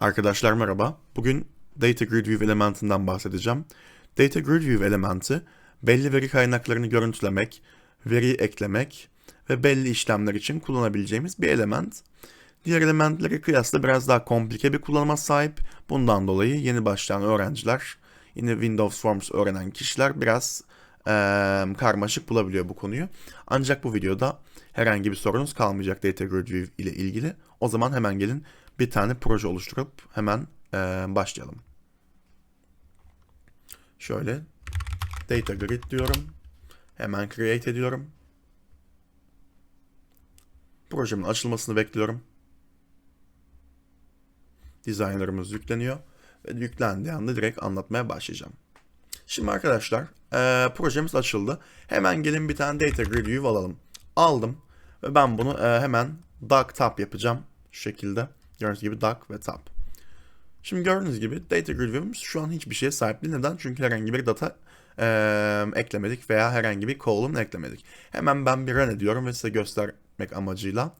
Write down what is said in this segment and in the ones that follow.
Arkadaşlar merhaba. Bugün Data Grid View elementinden bahsedeceğim. Data Grid View elementi belli veri kaynaklarını görüntülemek, veri eklemek ve belli işlemler için kullanabileceğimiz bir element. Diğer elementlere kıyasla biraz daha komplike bir kullanıma sahip. Bundan dolayı yeni başlayan öğrenciler, yine Windows Forms öğrenen kişiler biraz eee, karmaşık bulabiliyor bu konuyu. Ancak bu videoda herhangi bir sorunuz kalmayacak Data Grid View ile ilgili. O zaman hemen gelin bir tane proje oluşturup hemen eee, başlayalım. Şöyle Data Grid diyorum. Hemen create ediyorum. Projemin açılmasını bekliyorum. Designer'ımız yükleniyor. Ve yüklendiği anda direkt anlatmaya başlayacağım. Şimdi arkadaşlar eee, projemiz açıldı. Hemen gelin bir tane Data Grid View alalım. Aldım ve ben bunu eee, hemen Dock Tab yapacağım. Şu şekilde. Gördüğünüz gibi Dock ve Tab. Şimdi gördüğünüz gibi Data Grid View'umuz şu an hiçbir şeye sahip değil. Neden? Çünkü herhangi bir data eee, eklemedik veya herhangi bir column eklemedik. Hemen ben bir run ediyorum ve size göstermek amacıyla.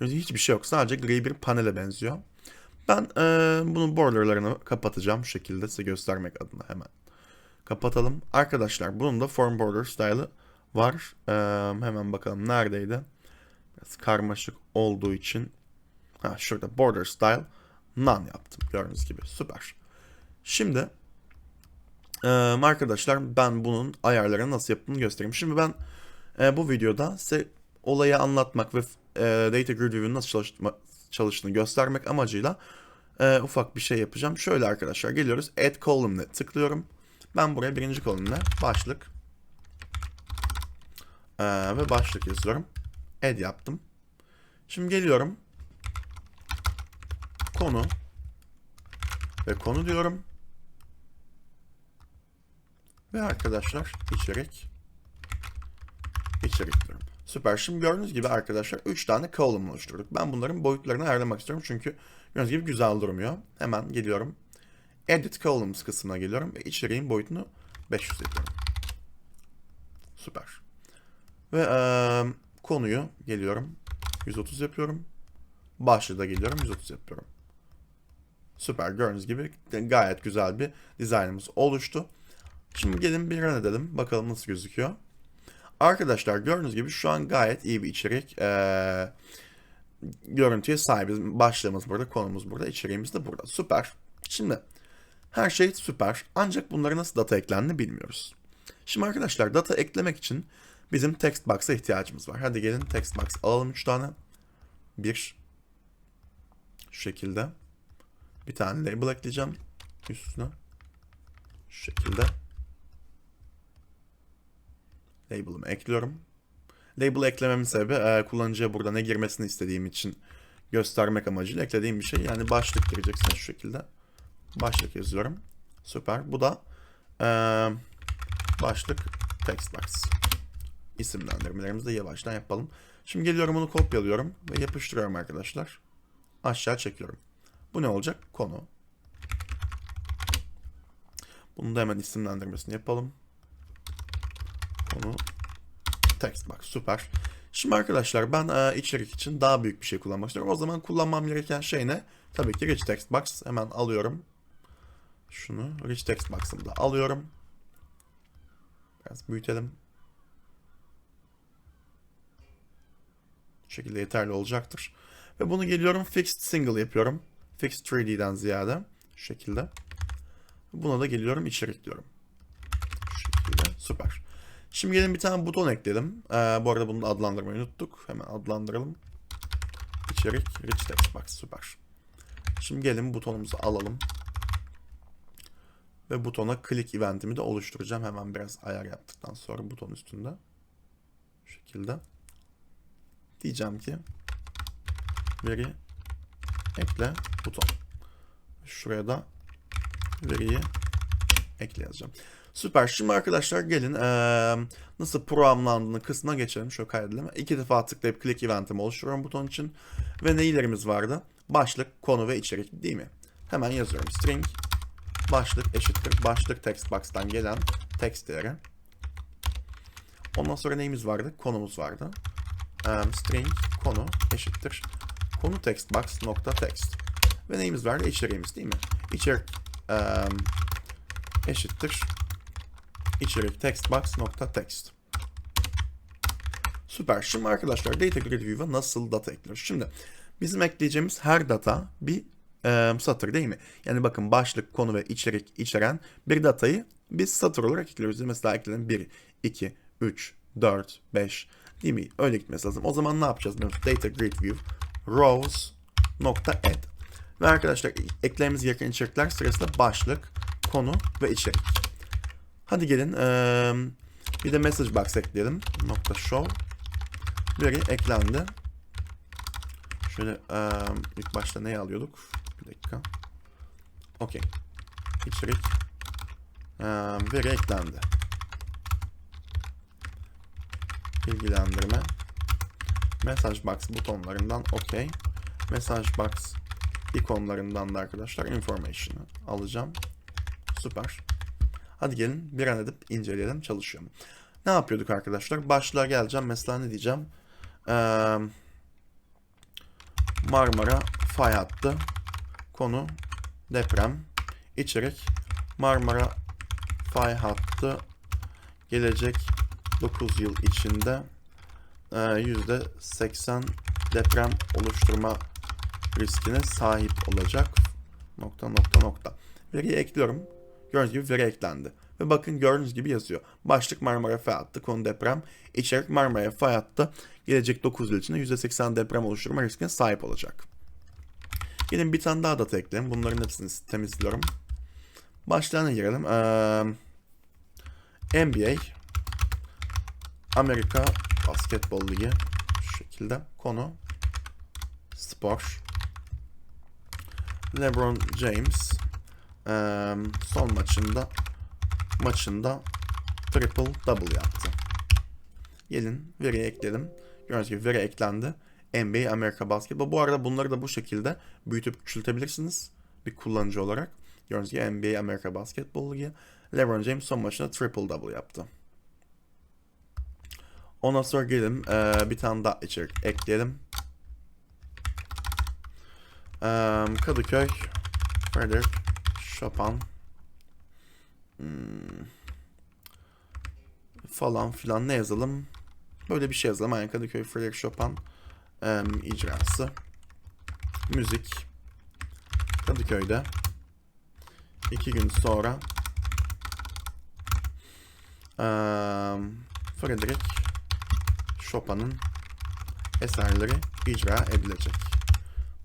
Gördüğünüz hiçbir şey yok. Sadece gri bir panele benziyor. Ben eee, bunun borderlarını kapatacağım şu şekilde size göstermek adına hemen. Kapatalım. Arkadaşlar bunun da form border style'ı var. Eee, hemen bakalım neredeydi. Karmaşık olduğu için. Ha şurada border style none yaptım. Gördüğünüz gibi süper. Şimdi eee, arkadaşlar ben bunun ayarlarını nasıl yaptığını göstereyim. Şimdi ben eee, bu videoda size olayı anlatmak ve eee, Data Grid View'un nasıl çalışma, çalıştığını göstermek amacıyla eee, ufak bir şey yapacağım. Şöyle arkadaşlar geliyoruz. Add column'e tıklıyorum. Ben buraya birinci kolumna başlık eee, ve başlık yazıyorum. Add yaptım. Şimdi geliyorum. Konu ve konu diyorum. Ve arkadaşlar içerik içerik diyorum. Süper. Şimdi gördüğünüz gibi arkadaşlar 3 tane column oluşturduk. Ben bunların boyutlarını ayarlamak istiyorum çünkü gördüğünüz gibi güzel durmuyor. Hemen geliyorum. Edit columns kısmına geliyorum ve içeriğin boyutunu 500 yapıyorum. Süper. Ve eee, konuyu geliyorum. 130 yapıyorum. Başlığı da geliyorum 130 yapıyorum. Süper gördüğünüz gibi gayet güzel bir dizaynımız oluştu. Şimdi gelin bir run edelim. Bakalım nasıl gözüküyor. Arkadaşlar gördüğünüz gibi şu an gayet iyi bir içerik. Ee, görüntüye sahibiz. Başlığımız burada, konumuz burada, içeriğimiz de burada. Süper. Şimdi her şey süper. Ancak bunlara nasıl data eklendi bilmiyoruz. Şimdi arkadaşlar data eklemek için bizim text box'a ihtiyacımız var. Hadi gelin text box alalım 3 tane. Bir. Şu şekilde. Bir tane label ekleyeceğim üstüne. Şu şekilde. Label'ımı ekliyorum. Label eklememin sebebi e, kullanıcıya burada ne girmesini istediğim için göstermek amacıyla eklediğim bir şey. Yani başlık gireceksin şu şekilde. Başlık yazıyorum. Süper. Bu da e, başlık text box. İsimlendirmelerimizi de yavaştan yapalım. Şimdi geliyorum bunu kopyalıyorum ve yapıştırıyorum arkadaşlar. Aşağı çekiyorum. Bu ne olacak? Konu. Bunu da hemen isimlendirmesini yapalım. Konu text box. Süper. Şimdi arkadaşlar ben e, içerik için daha büyük bir şey kullanmak istiyorum. O zaman kullanmam gereken şey ne? Tabii ki rich text box. Hemen alıyorum. Şunu rich text box'ımı da alıyorum. Biraz büyütelim. Bu şekilde yeterli olacaktır. Ve bunu geliyorum fixed single yapıyorum. Fixed 3D'den ziyade. Şu şekilde. Buna da geliyorum içerik diyorum. Şu şekilde. Süper. Şimdi gelin bir tane buton ekledim. Ee, bu arada bunu adlandırmayı unuttuk. Hemen adlandıralım. İçerik rich text box. Süper. Şimdi gelin butonumuzu alalım. Ve butona click eventimi de oluşturacağım. Hemen biraz ayar yaptıktan sonra buton üstünde. Şu şekilde. Diyeceğim ki veri ekle buton. Şuraya da veriyi ekle yazacağım. Süper. Şimdi arkadaşlar gelin eee, nasıl programlandığını kısmına geçelim. Şöyle kaydedelim. İki defa tıklayıp click eventimi oluşturuyorum buton için. Ve neylerimiz vardı? Başlık, konu ve içerik değil mi? Hemen yazıyorum. String başlık eşittir. Başlık text box'tan gelen text değeri. Ondan sonra neyimiz vardı? Konumuz vardı. Eee, string konu eşittir. Konu text box nokta text. Ve neyimiz vardı? İçeriğimiz değil mi? İçerik eee, eşittir içerik textbox nokta text. Süper. Şimdi arkadaşlar Data Grid View'a nasıl data ekliyoruz? Şimdi bizim ekleyeceğimiz her data bir e, satır değil mi? Yani bakın başlık, konu ve içerik içeren bir datayı biz satır olarak ekliyoruz. Mesela ekledim 1, 2, 3, 4, 5 değil mi? Öyle gitmesi lazım. O zaman ne yapacağız? Data Grid View rows nokta add. Ve arkadaşlar eklememiz gereken içerikler sırasında başlık, konu ve içerik. Hadi gelin eee, bir de message box ekleyelim. Nokta show veri eklendi. Şöyle eee, ilk başta neyi alıyorduk? Bir dakika. Okey. İçerik eee, veri eklendi. Bilgilendirme. Message box butonlarından okey. Message box ikonlarından da arkadaşlar information'ı alacağım. Süper. Hadi gelin bir an edip inceleyelim çalışıyor? Ne yapıyorduk arkadaşlar? Başlığa geleceğim. Mesela ne diyeceğim? Ee, Marmara fay hattı. Konu deprem. İçerik Marmara fay hattı gelecek 9 yıl içinde e, %80 deprem oluşturma riskine sahip olacak. Nokta nokta nokta. Veriyi ekliyorum. Gördüğünüz gibi veri eklendi. Ve bakın gördüğünüz gibi yazıyor. Başlık Marmara fay hattı, konu deprem, içerik Marmara fay hattı gelecek 9 yıl içinde %80 deprem oluşturma riskine sahip olacak. Gelin bir tane daha data ekleyelim. Bunların hepsini temizliyorum. Başlığına girelim. Ee, NBA Amerika Basketbol Ligi şu şekilde. Konu spor. LeBron James eee, son maçında maçında triple double yaptı. Gelin veriye ekledim. Gördüğünüz gibi veri eklendi. NBA Amerika Basketbol. Bu arada bunları da bu şekilde büyütüp küçültebilirsiniz. Bir kullanıcı olarak. Gördüğünüz gibi NBA Amerika Basketbol Ligi. LeBron James son maçında triple double yaptı. Ondan sonra gelin eee, bir tane daha içerik ekleyelim. Eee, Kadıköy Frederick Chopin Hmm. falan filan ne yazalım? Böyle bir şey yazalım. Yani Kadıköy Frederick Chopin em, icrası. Müzik. Kadıköy'de. iki gün sonra em, Frederick Chopin'ın eserleri icra edilecek.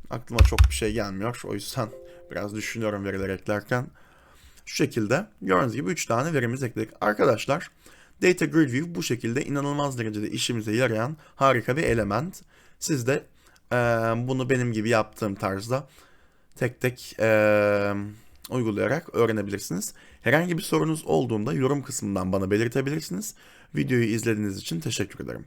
Aklıma çok bir şey gelmiyor. O yüzden biraz düşünüyorum veriler eklerken. Şu şekilde gördüğünüz gibi 3 tane verimiz ekledik. Arkadaşlar Data Grid View bu şekilde inanılmaz derecede işimize yarayan harika bir element. Siz de eee, bunu benim gibi yaptığım tarzda tek tek eee, uygulayarak öğrenebilirsiniz. Herhangi bir sorunuz olduğunda yorum kısmından bana belirtebilirsiniz. Videoyu izlediğiniz için teşekkür ederim.